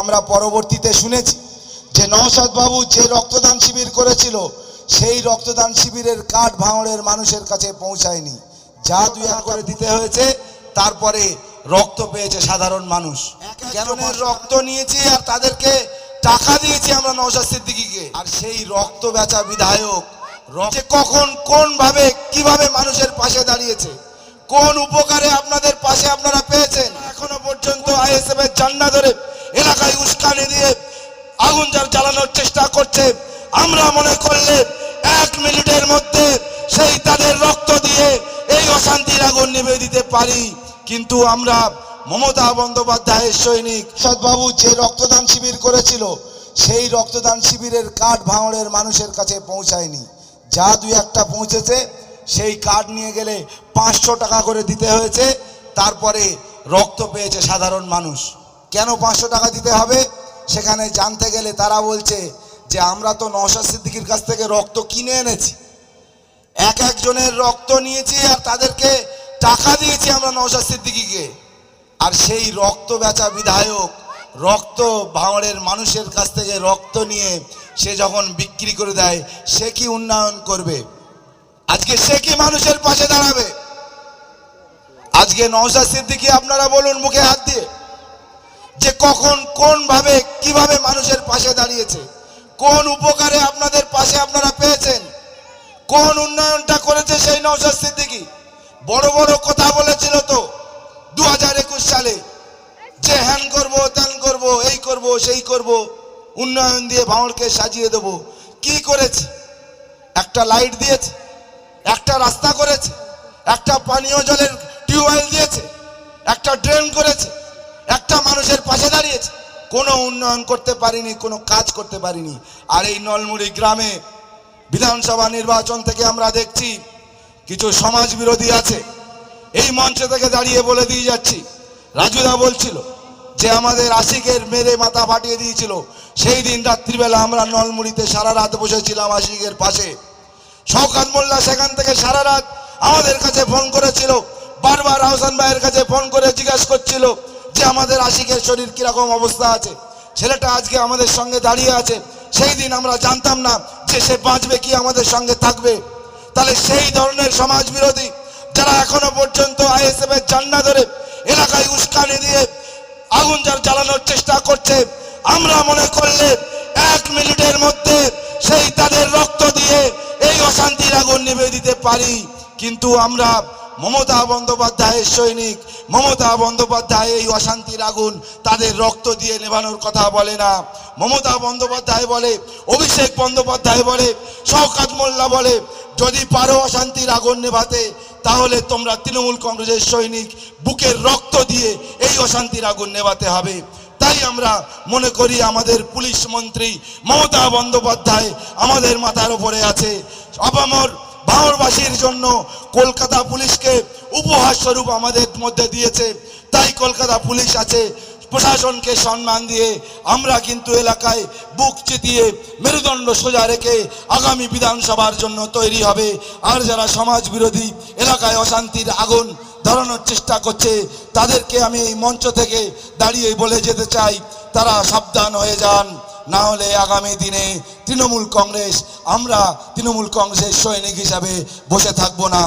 আমরা পরবর্তীতে শুনেছি যে নওশাদ বাবু যে রক্তদান শিবির করেছিল সেই রক্তদান শিবিরের কাঠ ভাঙড়ের মানুষের কাছে পৌঁছায়নি। যা দুই করে দিতে হয়েছে তারপরে রক্ত পেয়েছে সাধারণ মানুষ। রক্ত নিয়েছি আর তাদেরকে টাকা দিয়েছি আমরা নওশাদ সিদ্দিকীকে? আর সেই রক্ত বেচা বিধায়ক কখন কোন ভাবে কীভাবে মানুষের পাশে দাঁড়িয়েছে? কোন উপকারে আপনাদের পাশে আপনারা পেয়েছেন? এখনও পর্যন্ত আইএসএফ এর জান্না ধরে এলাকায় উস্কানি দিয়ে আগুন যার জ্বালানোর চেষ্টা করছে। আমরা মনে করলে এক মিনিটের মধ্যে সেই তাদের রক্ত দিয়ে এই অশান্তির আগুন নিভে দিতে পারি। কিন্তু আমরা মমতা বন্দ্যোপাধ্যায়ের সৈনিক, সৎবাবু যে রক্তদান শিবির করেছিল, সেই রক্তদান শিবিরের কাঠ ভাঙড়ের মানুষের কাছে পৌঁছায়নি। যা দুই একটা পৌঁছেছে, সেই কার্ড নিয়ে গেলে পাঁচশো টাকা করে দিতে হয়েছে। তারপরে রক্ত পেয়েছে সাধারণ মানুষ। কেন পাঁচশো টাকা দিতে হবে? সেখানে জানতে গেলে তারা বলছে যে, আমরা তো নওশাদ সিদ্দিকির কাছ থেকে রক্ত কিনে এনেছি। এক একজনের রক্ত নিয়েছি আর তাদেরকে টাকা দিয়েছি আমরা নওশাদ সিদ্দিকিকে। আর সেই রক্ত বেচা বিধায়ক, রক্ত ভাঙড়ের মানুষের কাছ থেকে রক্ত নিয়ে সে যখন বিক্রি করে দেয়, সে কি উন্নয়ন করবে? আজকে সে কি মানুষের পাশে দাঁড়াবে? আজকে নওশাদ সিদ্দিকি আপনারা বলুন মুখে হাত দিয়ে। যে কখন কোন ভাবে কীভাবে মানুষের পাশে দাঁড়িয়েছে? কোন উপকারে আপনাদের পাশে আপনারা পেয়েছেন? কোন উন্নয়নটা করেছে সেই নওশাদ সিদ্দিকি? বড় বড় কথা বলেছিল তো দু হাজার একুশ সালে। যে হ্যান করব, ত্যান করব, এই করব, সেই করব, উন্নয়ন দিয়ে ভাঙড়কে সাজিয়ে দেব। কি করেছে? একটা লাইট দিয়েছে, একটা রাস্তা করেছে, একটা পানীয় জলের টিউবওয়েল দিয়েছে, একটা ড্রেন করেছে। একটা মানুষের পাশে দাঁড়িয়েছে। কোনো উন্নয়ন করতে পারিনি, কোনো কাজ করতে পারিনি। আর এই নলমুড়ি গ্রামে বিধানসভা নির্বাচন থেকে আমরা দেখছি, কিছু সমাজ বিরোধী আছে। এই মঞ্চ থেকে দাঁড়িয়ে বলে দিয়ে যাচ্ছি। রাজুদা বলছিল যে আমাদের আশিকের মেরে মাথা ফাটিয়ে দিয়েছিল। সেই দিন রাত্রিবেলা আমরা নলমুড়িতে সারা রাত বসেছিলাম আশিকের পাশে। শওকাত মোল্লা সেখান থেকে সারা রাত আমাদের কাছে ফোন করেছিল, বারবার আহসান ভাইয়ের কাছে ফোন করে জিজ্ঞাসা করছিল যে আমাদের আশিকের শরীর কীরকম অবস্থা আছে, ছেলেটা আজকে আমাদের সঙ্গে দাঁড়িয়ে আছে, সেই দিন আমরা জানতাম না যে সে বাঁচবে, কি আমাদের সঙ্গে থাকবে। তাহলে সেই ধরনের সমাজ বিরোধী যারা এখনও পর্যন্ত আইএসএফ এর জান্না ধরে এলাকায় উস্কানি দিয়ে আগুন যার জ্বালানোর চেষ্টা করছে, আমরা মনে করলে এক মিনিটের মধ্যে সেই তাদের রক্ত দিয়ে এই অশান্তির আগুন নিভে দিতে পারি। কিন্তু আমরা মমতা বন্দ্যোপাধ্যায়ের সৈনিক, মমতা বন্দ্যোপাধ্যায় এই অশান্তির আগুন তাদের রক্ত দিয়ে নেভানোর কথা বলে না। মমতা বন্দ্যোপাধ্যায় বলে, অভিষেক বন্দ্যোপাধ্যায় বলে, শওকাত মোল্লা বলে, যদি পারো অশান্তির আগুন নেভাতে, তাহলে তোমরা তৃণমূল কংগ্রেসের সৈনিক, বুকের রক্ত দিয়ে এই অশান্তির আগুন নেভাতে হবে। তাই আমরা মনে করি আমাদের পুলিশ মন্ত্রী মমতা বন্দ্যোপাধ্যায় আমাদের মাথার উপরে আছে। আপামর ভাঙড়বাসীর জন্য কলকাতা পুলিশকে উপহার স্বরূপ আমাদের মধ্যে দিয়েছে। তাই কলকাতা পুলিশ আছে, প্রশাসনকে সম্মান দিয়ে আমরা কিন্তু এলাকায় বুক চিতিয়ে মেরুদণ্ড সোজা রেখে আগামী বিধানসভার জন্য তৈরি হবে। আর যারা সমাজ বিরোধী, এলাকায় অশান্তির আগুন ধরানোর চেষ্টা করছে, তাদেরকে আমি এই মঞ্চ থেকে দাঁড়িয়ে বলে যেতে চাই। তারা সাবধান হয়ে যান। না হলে আগামী দিনে তৃণমূল কংগ্রেস আমরা তৃণমূল কংগ্রেসের সৈনিক হিসাবে বসে থাকব না।